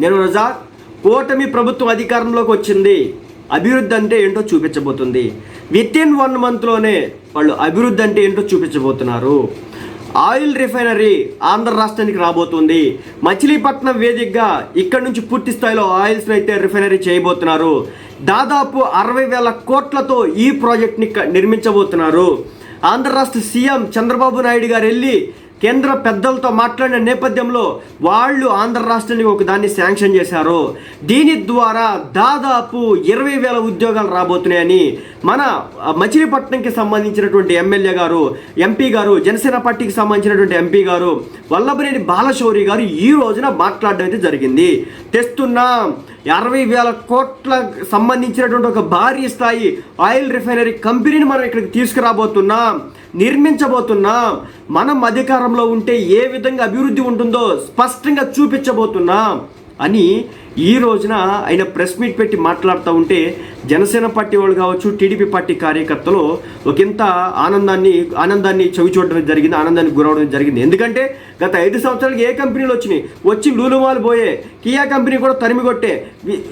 నేను రోజా కూటమి ప్రభుత్వం అధికారంలోకి వచ్చింది. అభివృద్ధి అంటే ఏంటో చూపించబోతుంది. విత్ ఇన్ వన్ మంత్లోనే వాళ్ళు అభివృద్ధి అంటే ఏంటో చూపించబోతున్నారు. ఆయిల్ రిఫైనరీ ఆంధ్ర రాష్ట్రానికి రాబోతుంది. మచిలీపట్నం వేదికగా ఇక్కడ నుంచి పూర్తి స్థాయిలో ఆయిల్స్ని అయితే రిఫైనరీ చేయబోతున్నారు. దాదాపు అరవై వేల కోట్లతో ఈ ప్రాజెక్ట్ని క- నిర్మించబోతున్నారు. ఆంధ్ర రాష్ట్ర సీఎం చంద్రబాబు నాయుడు గారు వెళ్ళి కేంద్ర పెద్దలతో మాట్లాడిన నేపథ్యంలో వాళ్ళు ఆంధ్ర రాష్ట్రానికి ఒక దాన్ని శాంక్షన్ చేశారు. దీని ద్వారా దాదాపు ఇరవై వేల ఉద్యోగాలు రాబోతున్నాయని మన మచిలీపట్నంకి సంబంధించినటువంటి ఎమ్మెల్యే గారు ఎంపీ గారు జనసేన పార్టీకి సంబంధించినటువంటి ఎంపీ గారు వల్లభనేని బాలశౌరి గారు ఈ రోజున మాట్లాడడం అయితే జరిగింది. తెస్తున్న అరవై వేల కోట్ల సంబంధించినటువంటి ఒక భారీ స్థాయి ఆయిల్ రిఫైనరీ కంపెనీని మనం ఇక్కడికి తీసుకురాబోతున్నాం. నిర్మించబోతున్నాం. మనం అధికారంలో ఉంటే ఏ విధంగా అభివృద్ధి ఉంటుందో స్పష్టంగా చూపించబోతున్నాం అని ఈ రోజున ఆయన ప్రెస్ మీట్ పెట్టి మాట్లాడుతూ ఉంటే జనసేన పార్టీ వాళ్ళు కావచ్చు టీడీపీ పార్టీ కార్యకర్తలు ఒకంత ఆనందాన్ని ఆనందాన్ని చవి చూడడం జరిగింది ఆనందానికి గురవడం జరిగింది. ఎందుకంటే గత ఐదు సంవత్సరాలకి ఏ కంపెనీలు వచ్చినాయి? వచ్చి లూలుమాలు పోయే కియా కంపెనీ కూడా తరిమి కొట్టే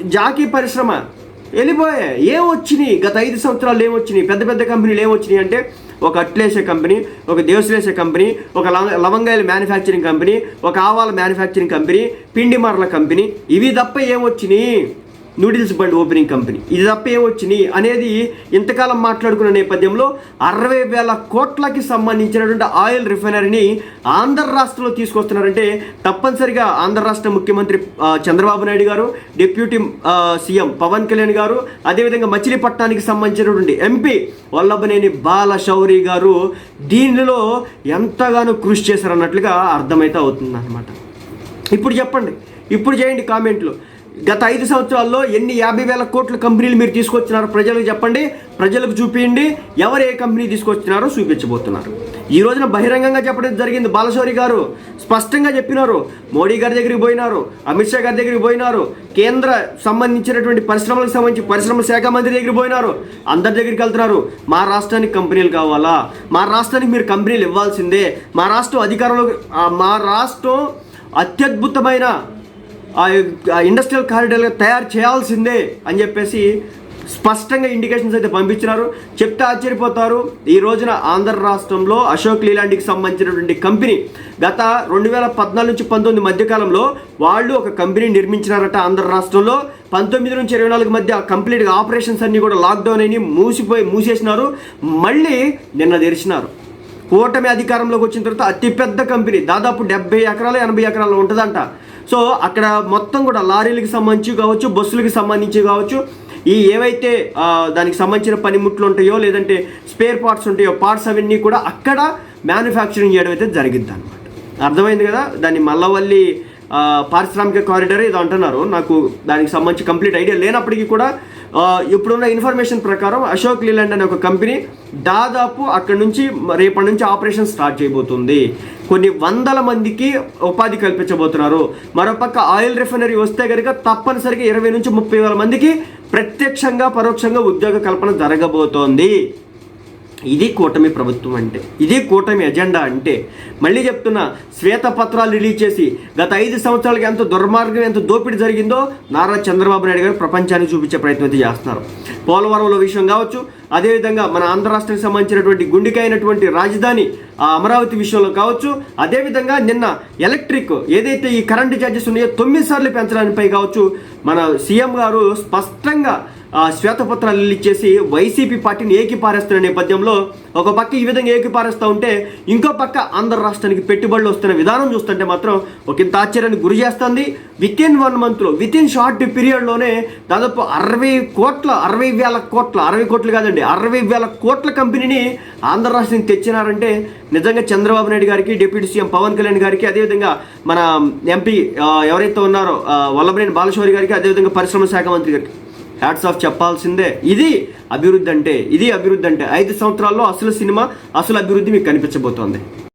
జాకీ పరిశ్రమ వెళ్ళిపోయాయి ఏం వచ్చినాయి? గత ఐదు సంవత్సరాలు ఏం వచ్చినాయి? పెద్ద పెద్ద కంపెనీలు ఏమొచ్చినాయి అంటే ఒక అట్లేసే కంపెనీ ఒక దేవసులేసే కంపెనీ ఒక లవంగాయల మ్యానుఫ్యాక్చరింగ్ కంపెనీ ఒక ఆవాల మ్యానుఫ్యాక్చరింగ్ కంపెనీ పిండి మరల కంపెనీ. ఇవి తప్ప ఏమొచ్చినాయి నూడిల్స్ బండ్ ఓపెనింగ్ కంపెనీ. ఇది తప్ప ఏమొచ్చినాయి అనేది ఇంతకాలం మాట్లాడుకున్న నేపథ్యంలో అరవై వేల కోట్లకి సంబంధించినటువంటి ఆయిల్ రిఫైనరీని ఆంధ్ర రాష్ట్రంలో తీసుకొస్తున్నారంటే తప్పనిసరిగా ఆంధ్ర రాష్ట్ర ముఖ్యమంత్రి చంద్రబాబు నాయుడు గారు డిప్యూటీ సీఎం పవన్ కళ్యాణ్ గారు అదేవిధంగా మచిలీపట్నానికి సంబంధించినటువంటి ఎంపీ వల్లభనేని బాలశౌరి గారు దీనిలో ఎంతగానో కృషి చేశారన్నట్లుగా అర్థమైతే అవుతుంది అనమాట ఇప్పుడు చెప్పండి. ఇప్పుడు చేయండి కామెంట్లు. గత ఐదు సంవత్సరాల్లో ఎన్ని యాభై వేల కోట్ల కంపెనీలు మీరు తీసుకొచ్చినారో ప్రజలకు చెప్పండి ప్రజలకు చూపించండి ఎవరు ఏ కంపెనీ తీసుకొచ్చినారో చూపించబోతున్నారు. ఈ రోజున బహిరంగంగా చెప్పడం జరిగింది బాలశౌరి గారు. స్పష్టంగా చెప్పినారు మోడీ గారి దగ్గరికి పోయినారు అమిత్ షా గారి దగ్గరికి పోయినారు కేంద్ర సంబంధించినటువంటి పరిశ్రమలకు సంబంధించి పరిశ్రమల శాఖ మంత్రి దగ్గరికి పోయినారు అందరి దగ్గరికి వెళ్తున్నారు. మా రాష్ట్రానికి కంపెనీలు కావాలా? మా రాష్ట్రానికి మీరు కంపెనీలు ఇవ్వాల్సిందే. మా రాష్ట్రం అధికారంలో మా రాష్ట్రం అత్యద్భుతమైన ఇండస్ట్రియల్ కారిడార్గా తయారు చేయాల్సిందే అని చెప్పేసి స్పష్టంగా ఇండికేషన్స్ అయితే పంపించినారు. చెప్తే ఆశ్చర్యపోతారు. ఈ రోజున ఆంధ్ర రాష్ట్రంలో అశోక్ లీలాండ్కి సంబంధించినటువంటి కంపెనీ గత రెండు వేల పద్నాలుగు నుంచి పంతొమ్మిది మధ్యకాలంలో వాళ్ళు ఒక కంపెనీ నిర్మించినారట ఆంధ్ర రాష్ట్రంలో. పంతొమ్మిది నుంచి ఇరవై నాలుగు మధ్య కంప్లీట్గా ఆపరేషన్స్ అన్నీ కూడా లాక్డౌన్ అయినాయి మూసిపోయి మూసేసినారు. మళ్ళీ నిన్న తెరిచినారు. కూటమి అధికారంలోకి వచ్చిన తర్వాత అతిపెద్ద కంపెనీ దాదాపు డెబ్బై ఎకరాలు ఎనభై ఎకరాలు ఉంటుందంట. సో అక్కడ మొత్తం కూడా లారీలకు సంబంధించి కావచ్చు బస్సులకు సంబంధించి కావచ్చు ఈ ఏవైతే దానికి సంబంధించిన పనిముట్లు ఉంటాయో లేదంటే స్పేర్ పార్ట్స్ ఉంటాయో పార్ట్స్ అవన్నీ కూడా అక్కడ మ్యానుఫ్యాక్చరింగ్ చేయడం అయితే జరిగింది అనమాట అర్థమైంది కదా? దాన్ని మల్లవల్లి పారిశ్రామిక కారిడార్ ఏదో అంటున్నారు. నాకు దానికి సంబంధించి కంప్లీట్ ఐడియా లేనప్పటికీ కూడా ఇప్పుడున్న ఇన్ఫర్మేషన్ ప్రకారం అశోక్ లీలాండ్ అనే ఒక కంపెనీ దాదాపు అక్కడ నుంచి రేపటి నుంచి ఆపరేషన్ స్టార్ట్ చేయబోతుంది. కొన్ని వందల మందికి ఉపాధి కల్పించబోతున్నారు. మరోపక్క ఆయిల్ రిఫైనరీ వస్తే కనుక తప్పనిసరిగా ఇరవై నుంచి ముప్పై వేల మందికి ప్రత్యక్షంగా పరోక్షంగా ఉద్యోగ కల్పన జరగబోతోంది. ఇది కూటమి ప్రభుత్వం అంటే ఇది కూటమి ఎజెండా అంటే మళ్ళీ చెప్తున్నా శ్వేతపత్రాలు రిలీజ్ చేసి గత ఐదు సంవత్సరాలకి ఎంత దుర్మార్గం ఎంత దోపిడీ జరిగిందో నారా చంద్రబాబు నాయుడు గారు ప్రపంచానికి చూపించే ప్రయత్నం అయితే చేస్తున్నారు. పోలవరంలో విషయం కావచ్చు అదేవిధంగా మన ఆంధ్ర రాష్ట్రానికి సంబంధించినటువంటి గుండికైనటువంటి రాజధాని ఆ అమరావతి విషయంలో కావచ్చు అదేవిధంగా నిన్న ఎలక్ట్రిక్ ఏదైతే ఈ కరెంటు ఛార్జెస్ ఉన్నాయో తొమ్మిది సార్లు పెంచడానిపై కావచ్చు మన సీఎం గారు స్పష్టంగా శ్వేతపత్రాలు రిలీజ్ చేసి వైసీపీ పార్టీని ఏకిపారేస్తున్న నేపథ్యంలో ఒక పక్క ఈ విధంగా ఏకిపారేస్తూ ఉంటే ఇంకో పక్క ఆంధ్ర రాష్ట్రానికి పెట్టుబడులు వస్తున్న విధానం చూస్తుంటే మాత్రం ఒక ఇంత ఆశ్చర్యానికి గురి చేస్తుంది. విత్ ఇన్ వన్ మంత్లో విత్ ఇన్ షార్ట్ పీరియడ్లోనే దాదాపు అరవై కోట్ల అరవై వేల కోట్ల అరవై కోట్లు కాదండి అరవై వేల కోట్ల కంపెనీని ఆంధ్ర రాష్ట్రానికి తెచ్చినారంటే నిజంగా చంద్రబాబు నాయుడు గారికి డిప్యూటీ సీఎం పవన్ కళ్యాణ్ గారికి అదేవిధంగా మన ఎంపీ ఎవరైతే ఉన్నారో వల్లభనేని బాలశౌరి గారికి అదేవిధంగా పరిశ్రమ శాఖ మంత్రి గారికి హ్యాట్స్ ఆఫ్ చెప్పాల్సిందే. ఇది అభివృద్ధి అంటే ఇది అభివృద్ధి అంటే ఐదు సంవత్సరాల్లో అసలు సినిమా అసలు అభివృద్ధి మీకు కనిపించబోతోంది.